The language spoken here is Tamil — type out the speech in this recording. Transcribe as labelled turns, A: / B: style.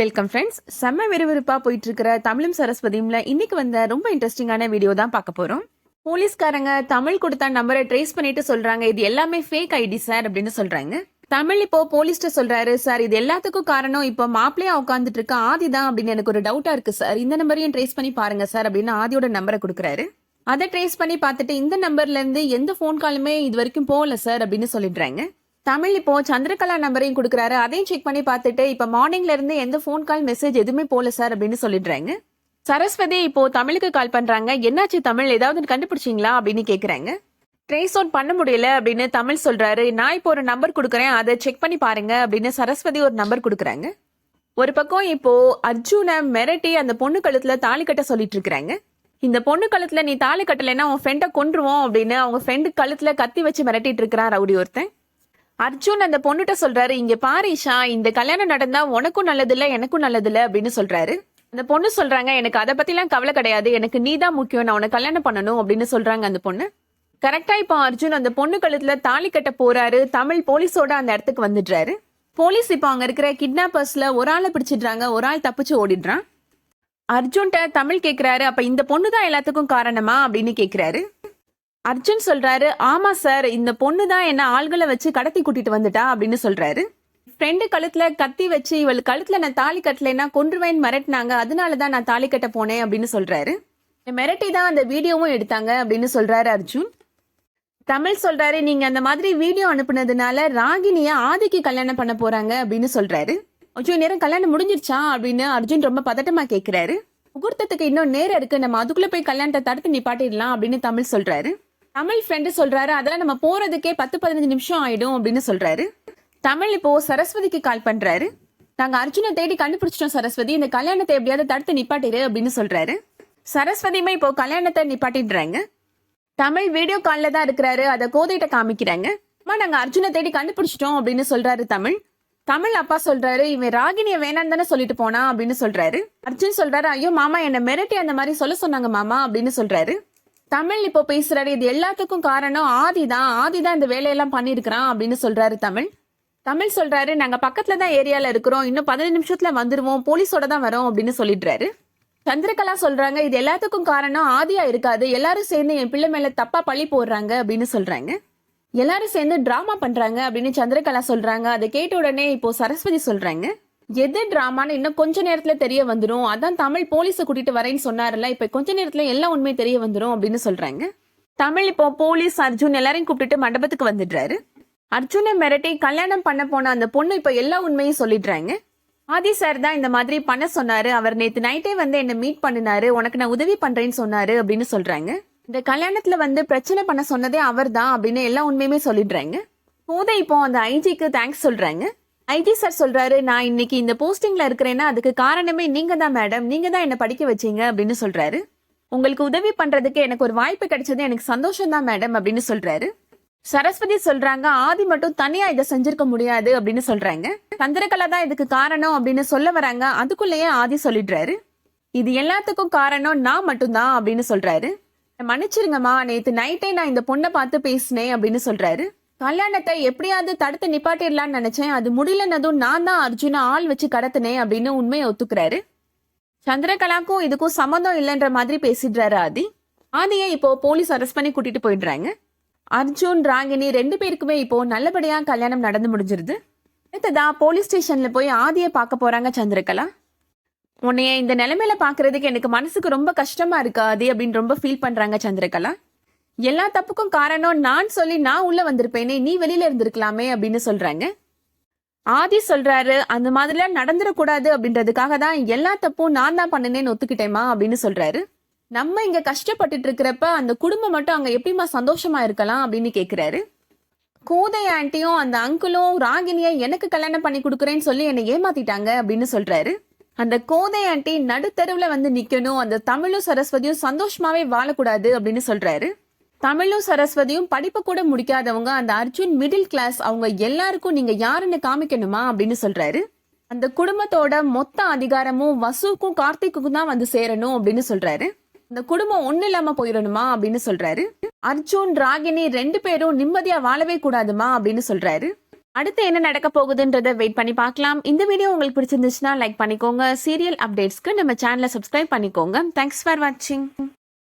A: வெல்கம் ஃப்ரெண்ட்ஸ் செம்ம விறுவிறுப்பாக போயிட்டு இருக்கிற தமிழும் சரஸ்வதியும்ல இன்னைக்கு வந்த ரொம்ப இன்ட்ரெஸ்டிங்கான வீடியோ தான் பார்க்க போறோம். போலீஸ்காரங்க தமிழ் கொடுத்த நம்பரை ட்ரேஸ் பண்ணிட்டு சொல்றாங்க இது எல்லாமே ஃபேக் ஐடி சார் அப்படின்னு சொல்றாங்க. தமிழ் இப்போ போலீஸ்ட சொல்றாரு சார் இது எல்லாத்துக்கும் காரணம் இப்போ மாப்பிள்ளையா உட்காந்துட்டு இருக்க ஆதி தான் அப்படின்னு எனக்கு ஒரு டவுட்டா இருக்கு சார் இந்த நம்பரையும் ட்ரேஸ் பண்ணி பாருங்க சார் அப்படின்னு ஆதியோட நம்பரை கொடுக்குறாரு. அதை ட்ரேஸ் பண்ணி பார்த்துட்டு இந்த நம்பர்ல இருந்து எந்த ஃபோன் காலுமே இது வரைக்கும் போகல சார் அப்படின்னு சொல்லிடுறாங்க. தமிழ் இப்போ சந்திரகலா நம்பரையும் கொடுக்குறாரு. அதையும் செக் பண்ணி பார்த்துட்டு இப்போ மார்னிங்ல இருந்து எந்த ஃபோன் கால் மெசேஜ் எதுவுமே போல சார் அப்படின்னு சொல்லிடுறாங்க. சரஸ்வதி இப்போ தமிழுக்கு கால் பண்றாங்க. என்னாச்சு தமிழ்? ஏதாவது கண்டுபிடிச்சிங்களா அப்படின்னு கேக்குறாங்க. ட்ரேஸ் அவுட் பண்ண முடியல அப்படின்னு தமிழ் சொல்றாரு. நான் இப்போ ஒரு நம்பர் கொடுக்குறேன். அதை செக் பண்ணி பாருங்க அப்படின்னு சரஸ்வதி ஒரு நம்பர் கொடுக்குறாங்க. ஒரு பக்கம் இப்போ அர்ஜுனை மிரட்டி அந்த பொண்ணு கழுத்துல தாலி கட்ட சொல்லிட்டு இருக்கிறாங்க. இந்த பொண்ணு கழுத்துல நீ தாலி கட்டலைன்னா உன் ஃப்ரெண்டை கொன்றுவோம் அப்படின்னு அவங்க ஃப்ரெண்டு கழுத்துல கத்தி வச்சு மிரட்டிட்டு இருக்கிறான் ரவுடி ஒருத்தன். அர்ஜுன் அந்த பொண்ணுகிட்ட சொல்றாரு இங்க பாரிஷா இந்த கல்யாணம் நடந்தா உனக்கும் நல்லதில்ல எனக்கும் நல்லதில்ல அப்படின்னு சொல்றாரு. அந்த பொண்ணு சொல்றாங்க எனக்கு அதை பத்திலாம் கவலை கிடையாது எனக்கு நீ தான் முக்கியம் நான் உனக்கு கல்யாணம் பண்ணணும் அப்படின்னு சொல்றாங்க அந்த பொண்ணு. கரெக்டா இப்போ அர்ஜுன் அந்த பொண்ணு கழுத்துல தாலி கட்ட போறாரு தமிழ் போலீஸோட அந்த இடத்துக்கு வந்துடுறாரு. போலீஸ் இப்போ அங்க இருக்கிற கிட்னாப்பர்ஸ்ல ஒரு ஆளை பிடிச்சிடுறாங்க ஒரு ஆள் தப்பிச்சு ஓடிடுறான். அர்ஜுன்ட்ட தமிழ் கேக்குறாரு அப்ப இந்த பொண்ணு தான் எல்லாத்துக்கும் காரணமா? அப்படின்னு கேக்குறாரு. அர்ஜுன் சொல்றாரு ஆமா சார் இந்த பொண்ணு தான் என்ன ஆள்களை வச்சு கடத்தி கூட்டிட்டு வந்துட்டா? அப்படின்னு சொல்றாரு. ஃப்ரெண்டு கழுத்துல கத்தி வச்சு இவள் கழுத்துல நான் தாலி கட்டலைன்னா கொன்றுவேன் மிரட்டினாங்க. அதனால தான் நான் தாலி கட்ட போனேன் அப்படின்னு சொல்றாரு. மிரட்டி தான் அந்த வீடியோவும் எடுத்தாங்க அப்படின்னு சொல்றாரு அர்ஜுன். தமிழ் சொல்றாரு நீங்க அந்த மாதிரி வீடியோ அனுப்புனதுனால ராகினிய ஆதிக்கு கல்யாணம் பண்ண போறாங்க அப்படின்னு சொல்றாரு. கொஞ்சம் நேரம் கல்யாணம் முடிஞ்சிருச்சா? அப்படின்னு அர்ஜுன் ரொம்ப பதட்டமா கேக்குறாரு. முகூர்த்தத்துக்கு இன்னும் நேரம் இருக்கு. நம்ம அதுக்குள்ள போய் கல்யாணத்தை தடுத்து நிப்பாட்டிடலாம் அப்படின்னு தமிழ் சொல்றாரு. தமிழ் ஃப்ரெண்டு சொல்றாரு அதெல்லாம் நம்ம போறதுக்கே பத்து பதினஞ்சு நிமிஷம் ஆயிடும் அப்படின்னு சொல்றாரு. தமிழ் இப்போ சரஸ்வதிக்கு கால் பண்றாரு. நாங்க அர்ஜுனை தேடி கண்டுபிடிச்சிட்டோம் சரஸ்வதி இந்த கல்யாணத்தை எப்படியாவது தடுத்து நிப்பாட்டிரு அப்படின்னு சொல்றாரு. சரஸ்வதியுமே இப்போ கல்யாணத்தை நிப்பாட்டிடுறாங்க. தமிழ் வீடியோ கால்ல தான் இருக்கிறாரு அதை கோதையிட்ட காமிக்கிறாங்க. அம்மா நாங்க அர்ஜுனை தேடி கண்டுபிடிச்சிட்டோம் அப்படின்னு சொல்றாரு தமிழ். தமிழ் அப்பா சொல்றாரு இவன் ராகினிய வேணான்னு தானே சொல்லிட்டு போனா அப்படின்னு சொல்றாரு. அர்ஜுன் சொல்றாரு ஐயோ மாமா என்ன மிரட்டி அந்த மாதிரி சொல்ல சொன்னாங்க மாமா அப்படின்னு சொல்றாரு. தமிழ் இப்போ பேசுறாரு. இது எல்லாத்துக்கும் காரணம் ஆதி தான். ஆதி தான் இந்த வேலையெல்லாம் பண்ணிருக்கிறான் அப்படின்னு சொல்றாரு தமிழ். தமிழ் சொல்றாரு நாங்க பக்கத்துல தான் ஏரியால இருக்கிறோம். இன்னும் பதினஞ்சு நிமிஷத்துல வந்துருவோம். போலீஸோட தான் வரோம். அப்படின்னு சொல்லிடுறாரு. சந்திரகலா சொல்றாங்க இது எல்லாத்துக்கும் காரணம் ஆதியா இருக்காது. எல்லாரும் சேர்ந்து என் பிள்ளை மேல தப்பா பழி போடுறாங்க. அப்படின்னு சொல்றாங்க. எல்லாரும் சேர்ந்து டிராமா பண்றாங்க அப்படின்னு சந்திரகலா சொல்றாங்க. அதை கேட்ட உடனே இப்போ சரஸ்வதி சொல்றாங்க. எது டிராமான்னு இன்னும் கொஞ்ச நேரத்துல தெரிய வந்துடும் அதான் தமிழ் போலீஸை கூட்டிட்டு வரேன்னு சொன்னார்ல இப்ப கொஞ்ச நேரத்துல எல்லா உண்மை தெரிய வந்துடும் அப்படின்னு சொல்றாங்க. தமிழ் இப்போ போலீஸ் அர்ஜுன் எல்லாரையும் கூப்பிட்டுட்டு மண்டபத்துக்கு வந்துடுறாரு. அர்ஜுனை மிரட்டி கல்யாணம் பண்ண போன அந்த பொண்ணு இப்ப எல்லா உண்மையும் சொல்லிடுறாங்க. ஆதி சார் தான் இந்த மாதிரி பண்ண சொன்னாரு. அவர் நேத்து நைட்டே வந்து என்ன மீட் பண்ணினாரு. உனக்கு நான் உதவி பண்றேன்னு சொன்னாரு அப்படின்னு சொல்றாங்க. இந்த கல்யாணத்துல வந்து பிரச்சனை பண்ண சொன்னதே அவர் தான் அப்படின்னு எல்லா உண்மையுமே சொல்லிடுறாங்க. போதை இப்போ அந்த ஐஜிக்கு தேங்க்ஸ் சொல்றாங்க. ஐடி சார் சொல்றாரு நான் இன்னைக்கு இந்த போஸ்டிங்ல இருக்கிறேன்னா அதுக்கு காரணமே நீங்க தான் மேடம் நீங்க தான் என்ன படிக்க வச்சீங்க அப்படின்னு சொல்றாரு. உங்களுக்கு உதவி பண்றதுக்கு எனக்கு ஒரு வாய்ப்பு கிடைச்சது எனக்கு சந்தோஷம் தான் மேடம் அப்படின்னு சொல்றாரு. சரஸ்வதி சொல்றாங்க ஆதி மட்டும் தனியா இதை செஞ்சிருக்க முடியாது அப்படின்னு சொல்றாங்க. சந்திரகலா தான் இதுக்கு காரணம் அப்படின்னு சொல்ல வராங்க. அதுக்குள்ளேயே ஆதி சொல்லிடுறாரு. இது எல்லாத்துக்கும் காரணம் நான் மட்டும்தான் அப்படின்னு சொல்றாரு. மன்னிச்சிருங்கம்மா நேத்து நைட்டே நான் இந்த பொண்ணை பார்த்து பேசினேன் அப்படின்னு சொல்றாரு. கல்யாணத்தை எப்படியாவது தடுத்து நிப்பாட்டிடலான்னு நினைச்சேன். அது முடியலன்னதும் நான் தான் அர்ஜுனை ஆள் வச்சு கடத்தினேன் அப்படின்னு உண்மையை ஒத்துக்கிறாரு. சந்திரகலாக்கும் இதுக்கும் சம்மந்தம் இல்லைன்ற மாதிரி பேசிடுறாரு ஆதி. ஆதியை இப்போ போலீஸ் அரெஸ்ட் பண்ணி கூட்டிட்டு போயிடுறாங்க. அர்ஜுன் ராகினி ரெண்டு பேருக்குமே இப்போ நல்லபடியா கல்யாணம் நடந்து முடிஞ்சிருது. அடுத்ததா போலீஸ் ஸ்டேஷன்ல போய் ஆதியை பார்க்க போறாங்க சந்திரகலா. உன்னைய இந்த நிலைமையில பாக்குறதுக்கு எனக்கு மனசுக்கு ரொம்ப கஷ்டமா இருக்கு ஆதி அப்படின்னு ரொம்ப ஃபீல் பண்றாங்க சந்திரகலா. எல்லா தப்புக்கும் காரணம் நான் சொல்லி நான் உள்ள வந்திருப்பேனே நீ வெளியில இருந்திருக்கலாமே அப்படின்னு சொல்றாங்க. ஆதி சொல்றாரு அந்த மாதிரிலாம் நடந்துடக்கூடாது அப்படின்றதுக்காக தான் எல்லா தப்பும் நான் தான் பண்ணினேன்னு ஒத்துக்கிட்டேமா அப்படின்னு சொல்றாரு. நம்ம இங்க கஷ்டப்பட்டுட்டு இருக்கிறப்ப அந்த குடும்பம் மட்டும் அங்க எப்படிமா சந்தோஷமா இருக்கலாம் அப்படின்னு கேக்குறாரு. கோதை ஆண்டியும் அந்த அங்கிளும் ராகினிய எனக்கு கல்யாணம் பண்ணி கொடுக்குறேன்னு சொல்லி என்னை ஏமாத்திட்டாங்க அப்படின்னு சொல்றாரு. அந்த கோதை ஆண்டி நடுத்தருவுல வந்து நிக்கணும் அந்த தமிழும் சரஸ்வதியும் சந்தோஷமாவே வாழக்கூடாது அப்படின்னு சொல்றாரு. தமிழும் சரஸ்வதியும் படிப்பு கூட முடிக்காதவங்க அந்த அர்ஜுன் மிடில் கிளாஸ் அவங்க எல்லாருக்கும் நீங்க யாருன்னு காமிக்கணுமா அப்படின்னு சொல்றாரு. அந்த குடும்பத்தோட மொத்த அதிகாரமும் வசுக்கும் கார்த்திக்குக்கும் தான் வந்து சேரணும் அப்படின்னு சொல்றாரு. அந்த குடும்பம் ஒண்ணு இல்லாம போயிடணுமா அப்படின்னு சொல்றாரு. அர்ஜுன் ராகினி ரெண்டு பேரும் நிம்மதியா வாழவே கூடாதுமா அப்படின்னு சொல்றாரு. அடுத்து என்ன நடக்க போகுதுன்றத வெயிட் பண்ணி பார்க்கலாம். இந்த வீடியோ உங்களுக்கு பிடிச்சிருந்துச்சுன்னா லைக் பண்ணிக்கோங்க. சீரியல் அப்டேட்ஸ்க்கு நம்ம சேனலை சப்ஸ்கிரைப் பண்ணிக்கோங்க. தேங்க்ஸ் ஃபார் வாட்சிங்